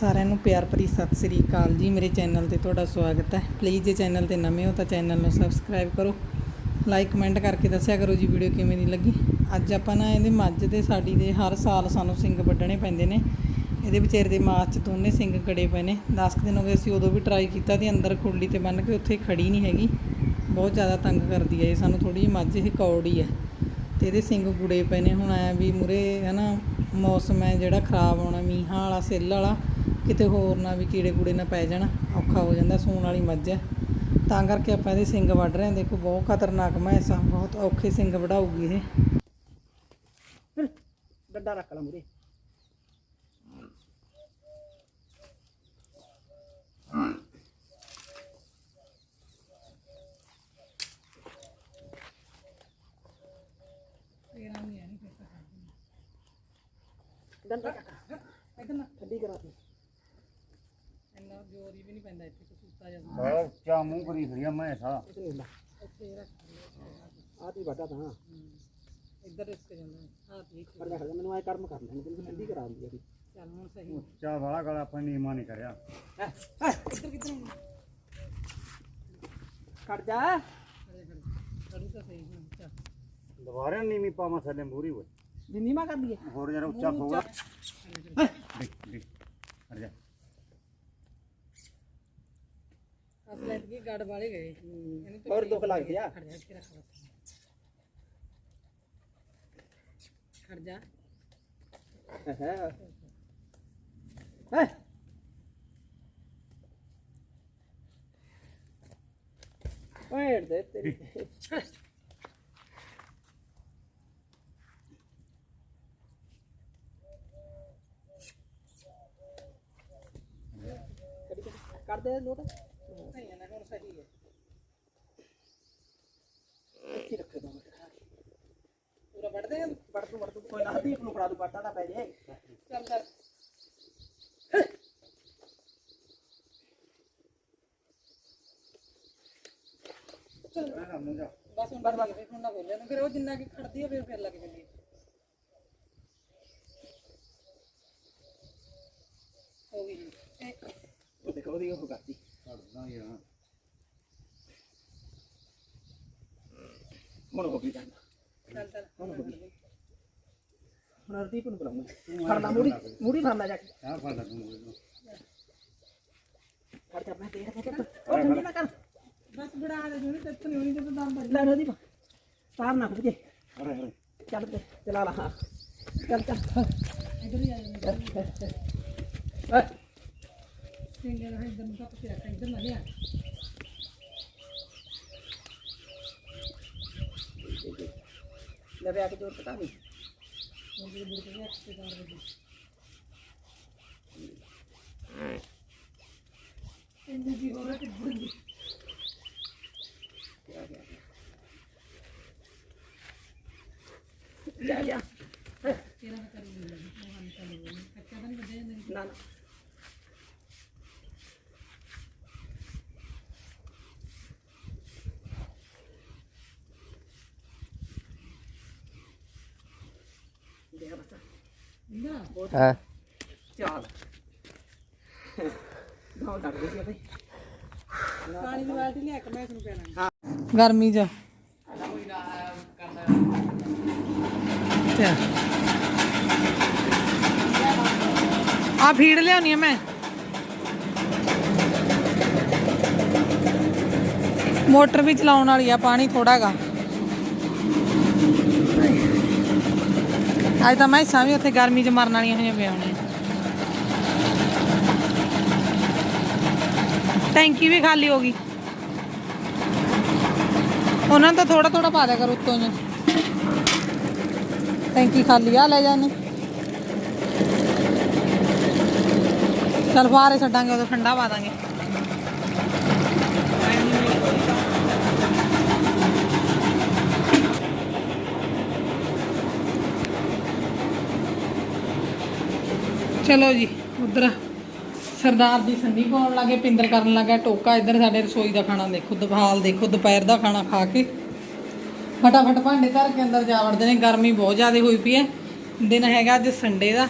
ਸਾਰਿਆਂ ਨੂੰ ਪਿਆਰ ਭਰੀ ਸਤਿ ਸ੍ਰੀ ਅਕਾਲ ਜੀ। ਮੇਰੇ ਚੈਨਲ ਤੇ ਤੁਹਾਡਾ ਸਵਾਗਤ ਹੈ। ਪਲੀਜ਼ ਜੇ ਚੈਨਲ ਤੇ ਨਵੇਂ ਹੋ ਤਾਂ ਚੈਨਲ ਨੂੰ ਸਬਸਕ੍ਰਾਈਬ ਕਰੋ। ਲਾਈਕ ਕਮੈਂਟ ਕਰਕੇ ਦੱਸਿਆ ਕਰੋ ਜੀ ਵੀਡੀਓ ਕਿਵੇਂ ਦੀ ਲੱਗੀ। ਅੱਜ ਆਪਾਂ ਨਾ ਇਹਦੇ ਮੱਝ ਦੇ, ਸਾਡੀ ਦੇ ਹਰ ਸਾਲ ਸਾਨੂੰ ਸਿੰਘ ਵੱਢਣੇ ਪੈਂਦੇ ਨੇ। ਇਹਦੇ ਵਿਚਾਰੇ ਦੇ ਮਾਸ 'ਚ ਦੋਨੇ ਸਿੰਘ ਕੜੇ ਪਏ ਨੇ। 10 ਕੁ ਦਿਨ ਹੋ ਗਏ ਅਸੀਂ ਉਦੋਂ ਵੀ ਟਰਾਈ ਕੀਤਾ ਤੇ ਅੰਦਰ ਖੁਰਲੀ ਤੇ ਬੰਨ ਕੇ ਉੱਥੇ ਖੜੀ ਨਹੀਂ ਹੈਗੀ। ਬਹੁਤ ਜ਼ਿਆਦਾ ਤੰਗ ਕਰਦੀ ਹੈ ਇਹ। ਸਾਨੂੰ ਥੋੜੀ ਜਿਹੀ ਮੱਝ ਇਹ ਕੌੜੀ ਹੈ। ਤੇ ਇਹਦੇ ਸਿੰਘ ਗੁੜੇ ਪਏ ਨੇ। ਹੁਣ ਐ ਵੀ ਮੂਰੇ ਹੈ ਨਾ ਮੌਸਮ ਹੈ ਜਿਹੜਾ ਖਰਾਬ ਹੋਣਾ ਮੀਂਹਾਂ ਵਾਲਾ, ਸਿੱਲ ਵਾਲਾ। ਕਿਤੇ ਹੋਰ ਨਾ ਵੀ ਕੀੜੇ ਕੂੜੇ ਨਾ ਪੈ ਜਾਣ ਔਖਾ ਹੋ ਜਾਂਦਾ ਸੂਣ ਵਾਲੀ ਮੱਝ ਹੈ ਤਾਂ ਕਰਕੇ ਆਪਾਂ ਇਹਦੇ ਸਿੰਗ ਵੱਢ ਰਹੇ ਹਾਂ। ਦੇਖੋ ਬਹੁਤ ਖਤਰਨਾਕ ਮੈਸ ਆ ਬਹੁਤ ਔਖੇ ਸਿੰਗ ਵਢਾਊਗੀ ਇਹ। ਡੱਡਾ ਰੱਖ ਲਾ ਮੁਰੇ। ਡੰਡਾ ਚੱਕ ਇਧਰ ਠੱਡੀ ਕਰਾ ਦੇ। ਜ਼ੋਰ ਹੀ ਵੀ ਨਹੀਂ ਪੈਂਦਾ ਇੱਥੇ ਕਸੂਤਾ ਜਾਂਦਾ ਬੜਾ ਉੱਚਾ ਮੂੰਹ ਕਰੀ ਖੜੀਆ ਮੈਂ ਸਾ ਇਧਰ ਹੁੰਦਾ ਇੱਥੇ ਰੱਖ ਆ ਤੀ ਵੱਡਾ ਤਾਂ ਇੱਧਰ ਰਿਸਕ ਜਾਂਦਾ। ਹਾਂ ਠੀਕ ਪਰ ਰੱਖ ਦੇ ਮੈਨੂੰ ਐ ਕਰਮ ਕਰ ਲੈਣ ਤੈਨੂੰ ਠੰਡੀ ਕਰਾ ਦਿੰਦੀ ਆ ਵੀ ਚੱਲ ਹੁਣ ਸਹੀ। ਉੱਚਾ ਵਾਲਾ ਗਲਾ ਆਪਾਂ ਨੀਮਾ ਨਹੀਂ ਕਰਿਆ। ਇੱਧਰ ਕਿੱਧਰ ਨੂੰ? ਕੱਟ ਜਾ। ਖੜੇ ਖੜੇ ਖੜੀ ਤਾਂ ਸਹੀ ਹੁਣ ਚੱਲ। ਦੁਬਾਰਾ ਨੀਵੀਂ ਪਾਵਾਂ ਥੱਲੇ ਮੂਰੀ ਓਏ ਜਿੰਨੀ ਮਾ ਕਰ ਲਈਏ ਹੋਰ ਜਰਾ ਉੱਚਾ ਫੋਗਾ ਦੇਖ ਦੇਖ ਹਟ ਜਾ ਅਸਲ ਵਿੱਚ ਕੀ ਗੜ ਵਾਲੇ ਗਏ ਇਹਨੂੰ ਤਾਂ ਹੋਰ ਦੁੱਖ ਲੱਗਦੀ ਆ ਖੜ ਜਾ ਇੱਥੇ ਰੱਖ ਸਹੀ ਹੈ। ਇੱਥੇ ਰੱਖੇ ਦੋ ਮਿੰਟ ਪੂਰਾ ਵੱਢਦੇ ਆ ਵੜ ਤੂੰ ਵੜ ਤੂੰ ਕੋਈ ਨਾ ਦੀਪ ਨੂੰ ਫੜਾ ਦੂ ਪਾਟਾ ਨਾ ਪੈ ਜੇ ਚੱਲ ਕਰ। ਮੈਂ ਮੁੰਡਾ ਬਸ ਹੁਣ ਬਸ ਬਸ। ਹੁਣ ਨਾ ਬੋਲਿਆ ਨਾ ਫਿਰ ਉਹ ਜਿੰਨਾ ਕਿ ਖੜਦੀ ਆ ਫਿਰ ਫਿਰ ਲੱਗ ਜਾਂਦੀ ਹੈ ਹੋ ਗਈ ਜੀ। ਇਹ ਉਹ ਦੇਖੋ ਉਹਦੀ ਉਹ ਕਰਤੀ। ਛੱਡਦਾ ਹੀ ਹੁਣ ਹੋ ਗਈ ਜਾਂਦਾ ਚੱਲ ਚੱਲ ਹੁਣ ਹੋ ਗਈ ਹੁਣ ਹਰਦੀਪ ਨੂੰ ਬੁਲਾਉਂਗਾ ਫੜਨਾ ਮੂੜੀ ਮੂੜੀ ਫੜਨਾ ਜਾ ਕੇ। ਆ ਫੜ ਲੈ ਤੂੰ। ਫੜ ਜਾ ਮੈਂ ਦੇਖ ਕੇ ਚੱਲ ਉਹ ਠੰਡੀ ਨਾ ਕਰ। ਬਸ ਬੜਾ ਦੇ ਜੁਨੀ ਤੇ ਨਹੀਂ ਹੋਣੀ ਜਦੋਂ ਦਮ ਲੈ ਹਰਦੀਪ ਤਾਰ ਨਾ ਖੁੱਜੇ ਅਰੇ ਅਰੇ। ਚੱਲ ਤੇ ਚਲਾ ਲਾ ਹਾਂ। ਚੱਲ ਚੱਲ। ਇਧਰ ਹੀ ਆ ਜਾਂਦੇ ਓਏ। ਸਿੰਗਲ ਹੈ ਇਧਰ ਨੂੰ ਕੱਪ ਕੇ ਰੱਖ ਇਧਰ ਨਾ ਲਿਆ ਲੈ ਵਿਆ ਕੇ ਜੋਰ ਪਤਾ ਨਹੀਂ ਉਹ ਜਿਹੜੇ ਮੁੜ ਕੇ ਰੱਖ ਕੇ ਕਰ ਦੇ ਇੰਨੀ ਦੀ ਹੋ। ਚੱਲ। ਡਰ ਗਈ ਆ ਪਾਣੀ ਦੀ ਬਾਲਟੀ ਲਿਆ ਕੇ ਮੈਂ ਤੁਹਾਨੂੰ ਗਰਮੀ ਚ। ਆ ਫੀਡ ਲਿਆਉਣੀ ਆ ਮੈਂ। ਮੋਟਰ ਵੀ ਚਲਾਉਣ ਵਾਲੀ ਆ ਪਾਣੀ ਥੋੜਾ ਅੱਜ ਤਾਂ ਮੈਂ ਵੀ ਉੱਥੇ ਗਰਮੀ ਚ ਮਰਨ ਵਾਲੀਆਂ ਹੋਈਆਂ ਪਿਆ ਹੋਣੀਆਂ। ਟੈਂਕੀ ਵੀ ਖਾਲੀ ਹੋ ਗਈ। ਉਹਨਾਂ ਨੂੰ ਤਾਂ ਥੋੜਾ ਥੋੜਾ ਪਾ ਦਿਆ ਕਰ ਉੱਤੋਂ ਨੂੰ ਟੈਂਕੀ ਖਾਲੀ ਆ ਲੈ ਜਾਣੇ ਚਲ ਫਾਰੇ ਛੱਡਾਂਗੇ ਉਦੋਂ ਠੰਡਾ ਪਾ ਦਾਂਗੇ। ਚਲੋ ਜੀ, ਉਧਰ ਸਰਦਾਰ ਦੀ ਸੰਨੀ ਪਾਉਣ ਲੱਗੇ, ਪਿੰਦਰ ਕਰਨ ਲੱਗਾ, ਟੋਕਾ ਇੱਧਰ ਸਾਡੇ ਰਸੋਈ ਦਾ ਖਾਣਾ ਦੇਖੋ ਦਫਾਲ ਦੇਖੋ, ਦੁਪਹਿਰ ਦਾ ਖਾਣਾ ਖਾ ਕੇ। ਫਟਾਫਟ ਭਾਂਡੇ ਧਰ ਕੇ ਅੰਦਰ ਜਾ ਵੜਦੇ ਨੇ, ਗਰਮੀ ਬਹੁਤ ਜ਼ਿਆਦਾ ਹੋਈ ਪਈ ਹੈ। ਦਿਨ ਹੈਗਾ ਅੱਜ ਸੰਡੇ ਦਾ।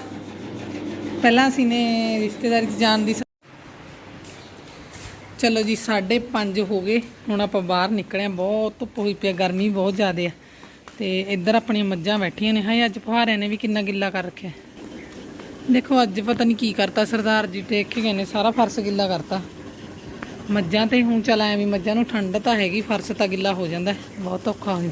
ਪਹਿਲਾਂ ਅਸੀਂ ਨੇ ਰਿਸ਼ਤੇਦਾਰੀ 'ਚ ਜਾਣ ਦੀ ਚਲੋ ਜੀ 5:30 ਹੋ ਗਏ। ਹੁਣ ਆਪਾਂ ਬਾਹਰ ਨਿਕਲੇ ਆ ਬਹੁਤ ਧੁੱਪ ਹੋਈ ਪਈ ਆ ਗਰਮੀ ਬਹੁਤ ਜ਼ਿਆਦਾ ਆ ਤੇ ਇੱਧਰ ਆਪਣੀਆਂ ਮੱਝਾਂ ਬੈਠੀਆਂ ਨੇ, ਹਾਏ ਅੱਜ ਫੁਹਾਰਿਆਂ ਨੇ ਵੀ ਕਿੰਨਾ ਗਿੱਲਾ ਕਰ ਰੱਖਿਆ। ਦੇਖੋ, ਅੱਜ ਪਤਾ ਨਹੀਂ ਕੀ ਕਰਤਾ, ਸਰਦਾਰ ਜੀ ਟੇਕ ਕੇ ਗਏ ਨੇ, ਸਾਰਾ ਫਰਸ਼ ਗਿੱਲਾ ਕਰਤਾ। ਮੱਝਾਂ ਤੇ ਹੁਣ ਚੱਲ ਐ ਵੀ ਮੱਝਾਂ ਨੂੰ ਠੰਡ ਤਾਂ ਹੈਗੀ, ਫਰਸ਼ ਤਾਂ ਗਿੱਲਾ ਹੋ ਜਾਂਦਾ, ਬਹੁਤ ਔਖਾ ਹੋਇਆ।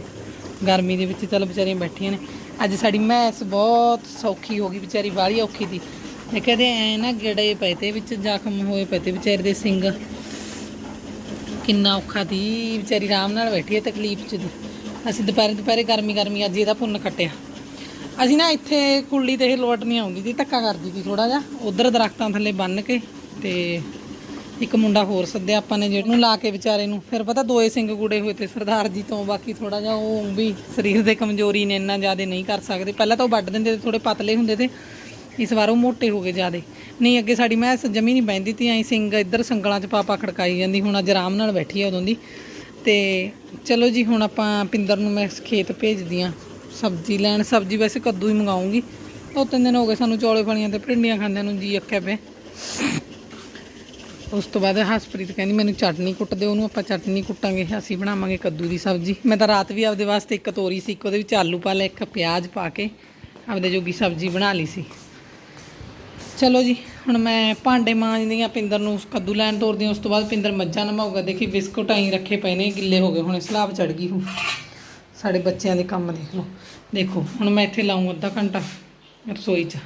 ਗਰਮੀ ਦੇ ਵਿੱਚ ਚੱਲ ਵਿਚਾਰੀਆਂ ਬੈਠੀਆਂ ਨੇ। ਅੱਜ ਸਾਡੀ ਮੈਸ ਬਹੁਤ ਸੌਖੀ ਹੋ ਗਈ, ਵਿਚਾਰੀ ਬਾਹਲੀ ਔਖੀ ਦੀ ਇਹ ਕਹਿੰਦੇ ਐ ਨਾ ਗੜੇ ਪਏ ਤੇ ਵਿੱਚ, ਜ਼ਖਮ ਹੋਏ ਪਏ ਤੇ ਵਿਚਾਰੇ ਦੇ ਸਿੰਘ ਕਿੰਨਾ ਔਖਾ ਦੀ ਵਿਚਾਰੀ ਆਰਾਮ ਨਾਲ ਬੈਠੀ ਹੈ ਤਕਲੀਫ ਚ ਦੀ। ਅਸੀਂ ਦੁਪਹਿਰੇ ਦੁਪਹਿਰੇ ਗਰਮੀ ਗਰਮੀ, ਅੱਜ ਇਹਦਾ ਪੁੰਨ ਖੱਟਿਆ। ਅਸੀਂ ਨਾ ਇੱਥੇ ਕੁੱਲੀ ਤੇ ਇਹ ਲੋਟ ਨਹੀਂ ਆਉਂਦੀ ਸੀ ਧੱਕਾ ਕਰਦੀ ਸੀ ਥੋੜਾ ਜਿਹਾ। ਉਧਰ ਦਰਖਤਾਂ ਥੱਲੇ ਬੰਨ ਕੇ ਤੇ ਇੱਕ ਮੁੰਡਾ ਹੋਰ ਸੱਦਿਆ ਆਪਾਂ ਨੇ ਜਿਹਨੂੰ ਲਾ ਕੇ ਵਿਚਾਰੇ ਨੂੰ। ਫਿਰ ਪਤਾ ਦੋਏ ਸਿੰਘ ਗੁੜੇ ਹੋਏ ਤੇ ਸਰਦਾਰ ਜੀ ਤੋਂ ਬਾਕੀ ਥੋੜਾ ਜਿਹਾ ਉਹ ਵੀ ਸਰੀਰ ਦੇ ਕਮਜ਼ੋਰੀ ਨੇ ਇੰਨਾ ਜ਼ਿਆਦਾ ਨਹੀਂ ਕਰ ਸਕਦੇ। ਪਹਿਲਾਂ ਤਾਂ ਉਹ ਵੱਢ ਦਿੰਦੇ ਤੇ ਥੋੜੇ ਪਤਲੇ ਹੁੰਦੇ ਤੇ ਇਸ ਵਾਰ ਉਹ ਮੋਟੇ ਹੋ ਗਏ ਜ਼ਿਆਦੇ। ਨਹੀਂ, ਅੱਗੇ ਸਾਡੀ ਮੈਂ ਜਮੀ ਨਹੀਂ ਬੈਂਦੀ ਤੀ, ਐਂ ਸਿੰਘ ਇੱਧਰ ਸੰਗਲਾਂ 'ਚ ਪਾਪਾ ਖੜਕਾਈ ਜਾਂਦੀ, ਹੁਣ ਅੱਜ ਆਰਾਮ ਨਾਲ ਬੈਠੀ ਆ ਉਦੋਂ ਦੀ। ਤੇ ਚਲੋ ਜੀ, ਹੁਣ ਆਪਾਂ ਪਿੰਦਰ ਨੂੰ ਮੈਂ ਖੇਤ ਭੇਜਦੀ ਆ। ਸਬਜ਼ੀ ਲੈਣ, ਸਬਜ਼ੀ ਵੈਸੇ ਕੱਦੂ ਹੀ ਮੰਗਾਉਂਗੀ। ਦੋ ਤਿੰਨ ਦਿਨ ਹੋ ਗਏ ਸਾਨੂੰ ਚੌਲੇ ਫਲੀਆਂ ਤੇ ਭਿੰਡੀਆਂ ਖਾਂਦਿਆਂ ਨੂੰ ਜੀ ਅੱਕਿਆ ਪਿਆ। ਉਸ ਤੋਂ ਬਾਅਦ ਹਸਪ੍ਰੀਤ ਕਹਿੰਦੀ, ਮੈਨੂੰ ਚਟਨੀ ਕੁੱਟ ਦਿਓ, ਉਹਨੂੰ ਆਪਾਂ ਚਟਨੀ ਕੁੱਟਾਂਗੇ, ਅਸੀਂ ਬਣਾਵਾਂਗੇ ਕੱਦੂ ਦੀ ਸਬਜ਼ੀ। ਮੈਂ ਤਾਂ ਰਾਤ ਵੀ ਆਪਦੇ ਵਾਸਤੇ ਇੱਕ ਤੋਰੀ ਸੀ, ਇੱਕ ਉਹਦੇ ਵਿੱਚ ਆਲੂ ਪਾ ਲਿਆ, ਇੱਕ ਪਿਆਜ਼ ਪਾ ਕੇ ਆਪਦੇ ਜੋਗੀ ਸਬਜ਼ੀ ਬਣਾ ਲਈ ਸੀ। ਚਲੋ ਜੀ, ਹੁਣ ਮੈਂ ਭਾਂਡੇ ਮਾਂਜਦੀ ਆ ਪਿੰਦਰ ਨੂੰ ਕੱਦੂ ਲੈਣ ਤੋਰਦੀ ਹਾਂ, ਉਸ ਤੋਂ ਬਾਅਦ ਪਿੰਦਰ ਮੱਝਾਂ ਨਮਾਊਗਾ। ਦੇਖੀ ਬਿਸਕੁਟ ਆਈ ਰੱਖੇ ਪਏ ਨੇ, ਗਿੱਲੇ ਹੋ ਗਏ, ਹੁਣ ਸਲਾਬ ਚੜ ਗਈ ਹੂੰ। ਸਾਡੇ ਬੱਚਿਆਂ ਦੇ ਕੰਮ ਦੇਖ ਲਓ। ਦੇਖੋ, ਹੁਣ ਮੈਂ ਇੱਥੇ ਲਾਉਂ ਅੱਧਾ ਘੰਟਾ ਰਸੋਈ 'ਚ।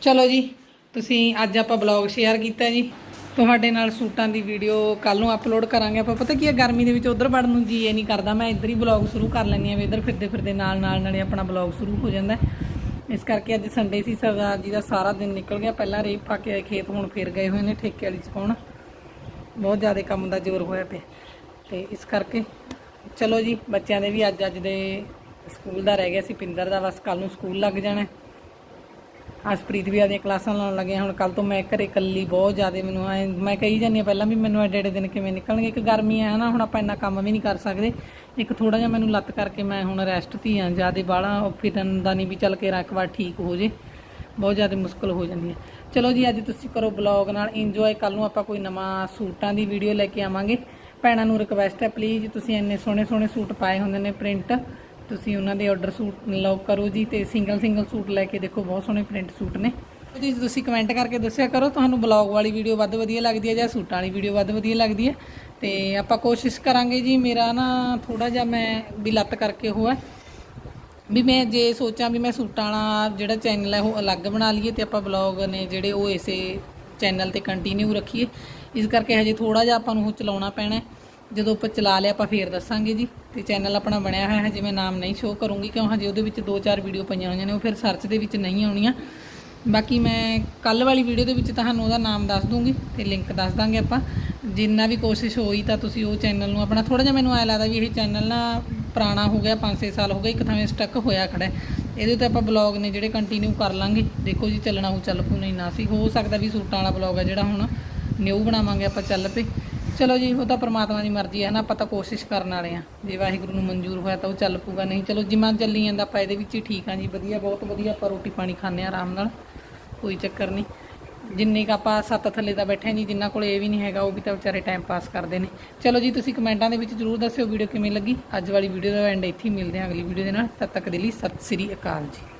ਚਲੋ ਜੀ, ਤੁਸੀਂ ਅੱਜ ਆਪਾਂ ਬਲੌਗ ਸ਼ੇਅਰ ਕੀਤਾ ਜੀ। ਤੁਹਾਡੇ ਨਾਲ ਸੂਟਾਂ ਦੀ ਵੀਡੀਓ ਕੱਲ ਨੂੰ ਅਪਲੋਡ ਕਰਾਂਗੇ ਆਪਾਂ। ਪਤਾ ਕੀ ਹੈ ਗਰਮੀ ਦੇ ਵਿੱਚ ਉਧਰ ਵੜਨ ਨੂੰ ਜੀ ਇਹ ਨਹੀਂ ਕਰਦਾ। ਮੈਂ ਇੱਧਰ ਹੀ ਬਲੌਗ ਸ਼ੁਰੂ ਕਰ ਲੈਂਦੀ ਆ ਵੀ ਇੱਧਰ ਫਿਰਦੇ ਫਿਰਦੇ ਨਾਲ ਨਾਲ ਨਾਲੇ ਆਪਣਾ ਬਲੌਗ ਸ਼ੁਰੂ ਹੋ ਜਾਂਦਾ। ਇਸ ਕਰਕੇ ਅੱਜ ਸੰਡੇ ਸੀ, ਸਰਦਾਰ ਜੀ ਦਾ ਸਾਰਾ ਦਿਨ ਨਿਕਲ ਗਿਆ। ਪਹਿਲਾਂ ਰੇਪ ਪਾ ਕੇ ਆਏ, ਖੇਤ ਹੁਣ ਫਿਰ ਗਏ ਹੋਏ ਨੇ ਠੇਕੇ ਵਾਲੀ ਚ ਪਾਉਣ। ਬਹੁਤ ਜ਼ਿਆਦਾ ਕੰਮ ਦਾ ਜ਼ੋਰ ਹੋਇਆ ਪਿਆ। ਤੇ ਇਸ ਕਰਕੇ ਚਲੋ ਜੀ, ਬੱਚਿਆਂ ਦੇ ਵੀ ਅੱਜ ਅੱਜ ਦੇ ਸਕੂਲ ਦਾ ਰਹਿ ਗਿਆ ਸੀ, ਪਿੰਦਰ ਦਾ, ਬਸ ਕੱਲ ਨੂੰ ਸਕੂਲ ਲੱਗ ਜਾਣਾ। ਹੈ। ਹਸਪ੍ਰੀਤ ਵੀ ਆਦੀਆਂ ਕਲਾਸਾਂ ਲਾਉਣ ਲੱਗੇ ਹੁਣ ਕੱਲ ਤੋਂ ਮੈਂ ਘਰੇ ਇਕੱਲੀ ਬਹੁਤ ਜ਼ਿਆਦਾ ਮੈਨੂੰ ਐ, ਮੈਂ ਕਹੀ ਜਾਂਦੀ ਹਾਂ ਪਹਿਲਾਂ ਵੀ ਮੈਨੂੰ ਐਡੇ ਐਡੇ ਦਿਨ ਕਿਵੇਂ ਨਿਕਲਣਗੇ, ਇੱਕ ਗਰਮੀ ਹੈ ਨਾ ਹੁਣ ਆਪਾਂ ਇੰਨਾ ਕੰਮ ਵੀ ਨਹੀਂ ਕਰ ਸਕਦੇ। ਇੱਕ ਥੋੜਾ ਜਿਹਾ ਮੈਨੂੰ ਲੱਤ ਕਰਕੇ ਮੈਂ ਹੁਣ ਰੈਸਟ ਤੇ ਆ, ਜ਼ਿਆਦਾ ਬਾਹਲਾ ਫਿਰਨ ਦਾ ਨਹੀਂ ਵੀ ਚੱਲ ਕੇ ਇੱਕ ਵਾਰ ਠੀਕ ਹੋ ਜੇ, ਬਹੁਤ ਜ਼ਿਆਦਾ ਮੁਸ਼ਕਲ ਹੋ ਜਾਂਦੀ ਹੈ ਚਲੋ ਜੀ, ਅੱਜ ਤੁਸੀਂ ਕਰੋ ਬਲੌਗ ਨਾਲ ਇੰਜੋਏ ਕੱਲ ਨੂੰ ਆਪਾਂ ਕੋਈ ਨਵਾਂ ਸੂਟਾਂ ਦੀ ਵੀਡੀਓ ਲੈ ਕੇ ਆਵਾਂਗੇ। ਭੈਣਾਂ ਨੂੰ ਰਿਕਵੈਸਟ ਹੈ ਪਲੀਜ਼ ਤੁਸੀਂ ਇੰਨੇ ਸੋਹਣੇ ਸੋਹਣੇ ਸੂਟ ਪਾਏ ਹੁੰਦੇ ਨੇ ਪ੍ਰਿੰਟ ਤੁਸੀਂ ਉਹਨਾਂ ਦੇ ਆਰਡਰ ਸੂਟ ਲਓ ਕਰੋ ਜੀ ਤੇ ਸਿੰਗਲ ਸਿੰਗਲ ਸੂਟ ਲੈ ਕੇ ਦੇਖੋ, ਬਹੁਤ ਸੋਹਣੇ ਪ੍ਰਿੰਟ ਸੂਟ ਨੇ। ਜੀ ਤੁਸੀਂ ਕਮੈਂਟ ਕਰਕੇ ਦੱਸਿਆ ਕਰੋ, ਤੁਹਾਨੂੰ ਬਲੌਗ ਵਾਲੀ ਵੀਡੀਓ ਵੱਧ ਵਧੀਆ ਲੱਗਦੀ ਹੈ ਜਾਂ ਸੂਟਾਂ ਵਾਲੀ ਵੀਡੀਓ ਵੱਧ ਵਧੀਆ ਲੱਗਦੀ ਹੈ। ਤੇ ਆਪਾਂ ਕੋਸ਼ਿਸ਼ ਕਰਾਂਗੇ ਜੀ, ਮੇਰਾ ਨਾ ਥੋੜਾ ਜਿਹਾ ਮੈਂ ਵੀ ਲੱਤ ਕਰਕੇ ਹੋਇਆ ਵੀ ਮੈਂ ਜੇ ਸੋਚਾਂ ਵੀ ਮੈਂ ਸੂਟਾਂ ਵਾਲਾ ਜਿਹੜਾ ਚੈਨਲ ਹੈ ਉਹ ਅਲੱਗ ਬਣਾ ਲਈਏ ਤੇ ਆਪਾਂ ਬਲੌਗ ਨੇ ਜਿਹੜੇ ਉਹ ਇਸੇ ਚੈਨਲ ਤੇ ਕੰਟੀਨਿਊ ਰੱਖੀਏ। ਇਸ ਕਰਕੇ ਹਜੇ ਥੋੜਾ ਜਿਹਾ ਆਪਾਂ ਨੂੰ ਉਹ ਚਲਾਉਣਾ ਪੈਣਾ ਜਦੋਂ ਆਪਾਂ ਚਲਾ ਲਿਆ, ਆਪਾਂ ਫੇਰ ਦੱਸਾਂਗੇ ਜੀ। ਤੇ ਚੈਨਲ ਆਪਣਾ ਬਣਿਆ ਹੋਇਆ ਹੈ ਹਜੇ ਮੈਂ ਨਾਮ ਨਹੀਂ ਸ਼ੋਅ ਕਰੂੰਗੀ, ਕਿਉਂ? ਹਜੇ ਉਹਦੇ ਵਿੱਚ ਦੋ ਚਾਰ ਵੀਡੀਓ ਪਈਆਂ ਹੋਈਆਂ ਨੇ, ਉਹ ਫਿਰ ਸਰਚ ਦੇ ਵਿੱਚ ਨਹੀਂ ਆਉਣੀਆਂ। ਬਾਕੀ ਮੈਂ ਕੱਲ ਵਾਲੀ ਵੀਡੀਓ ਦੇ ਵਿੱਚ ਤੁਹਾਨੂੰ ਉਹਦਾ ਨਾਮ ਦੱਸ ਦੂੰਗੀ ਤੇ ਲਿੰਕ ਦੱਸ ਦਾਂਗੇ ਆਪਾਂ। ਜਿੰਨਾ ਵੀ ਕੋਸ਼ਿਸ਼ ਹੋਈ ਤਾਂ ਤੁਸੀਂ ਉਹ ਚੈਨਲ ਨੂੰ ਆਪਣਾ ਥੋੜਾ ਜਿਹਾ ਮੈਨੂੰ ਐ ਲੱਗਦਾ ਵੀ ਇਹ ਚੈਨਲ ਨਾ ਪੁਰਾਣਾ ਹੋ ਗਿਆ 5-6 ਸਾਲ ਹੋ ਗਏ, ਇੱਕ ਥਾਵੇਂ ਸਟਕ ਹੋਇਆ ਖੜਾ ਇਹਦੇ ਉੱਤੇ ਆਪਾਂ ਬਲੌਗ ਨੇ ਜਿਹੜੇ ਕੰਟੀਨਿਊ ਕਰ ਲਾਂਗੇ। ਦੇਖੋ ਜੀ, ਚੱਲਣਾ ਉਹ ਚੱਲ ਪੂ ਨਹੀਂ ਨਾ ਸੀ। ਹੋ ਸਕਦਾ ਵੀ ਸੂਟਾਂ ਵਾਲਾ ਬਲੌਗ ਹੈ ਜਿਹੜਾ ਹੁਣ। ਨਿਊ ਬਣਾਵਾਂਗੇ ਆਪਾਂ ਚੱਲ ਪਏ। ਚਲੋ ਜੀ, ਉਹ ਤਾਂ ਪ੍ਰਮਾਤਮਾ ਦੀ ਮਰਜ਼ੀ ਹੈ ਨਾ, ਆਪਾਂ ਤਾਂ ਕੋਸ਼ਿਸ਼ ਕਰਨ ਵਾਲੇ ਆ। ਜੇ ਵਾਹਿਗੁਰੂ ਨੂੰ ਮਨਜ਼ੂਰ ਹੋਇਆ ਤਾਂ ਉਹ ਚੱਲ ਪੂਗਾ ਨਹੀਂ ਚਲੋ ਜਿਵੇਂ ਚੱਲੀ ਜਾਂਦਾ ਆਪਾਂ ਇਹਦੇ ਵਿੱਚ ਹੀ ਠੀਕ ਆ ਜੀ, ਵਧੀਆ, ਬਹੁਤ ਵਧੀਆ ਆਪਾਂ ਰੋਟੀ ਪਾਣੀ ਖਾਂਦੇ ਆ ਆਰਾਮ ਨਾਲ, ਕੋਈ ਚੱਕਰ ਨਹੀਂ। ਜਿੰਨੇ ਕ ਆਪਾਂ ਸੱਤ ਥੱਲੇ ਦਾ ਬੈਠੇ ਨਹੀਂ ਜਿੰਨਾ ਕੋਲ ਇਹ ਵੀ ਨਹੀਂ ਹੈਗਾ, ਉਹ ਵੀ ਤਾਂ ਵਿਚਾਰੇ ਟਾਈਮ ਪਾਸ ਕਰਦੇ ਨੇ। ਚਲੋ ਜੀ, ਤੁਸੀਂ ਕਮੈਂਟਾਂ ਦੇ ਵਿੱਚ ਜਰੂਰ ਦੱਸਿਓ ਵੀਡੀਓ ਕਿਵੇਂ ਲੱਗੀ। ਅੱਜ ਵਾਲੀ ਵੀਡੀਓ ਦਾ ਐਂਡ ਇੱਥੇ ਹੀ ਮਿਲਦੇ ਹਾਂ ਅਗਲੀ ਵੀਡੀਓ ਦੇ ਨਾਲ। ਤਦ ਤੱਕ ਦੇ ਲਈ ਸਤਿ ਸ੍ਰੀ ਅਕਾਲ ਜੀ।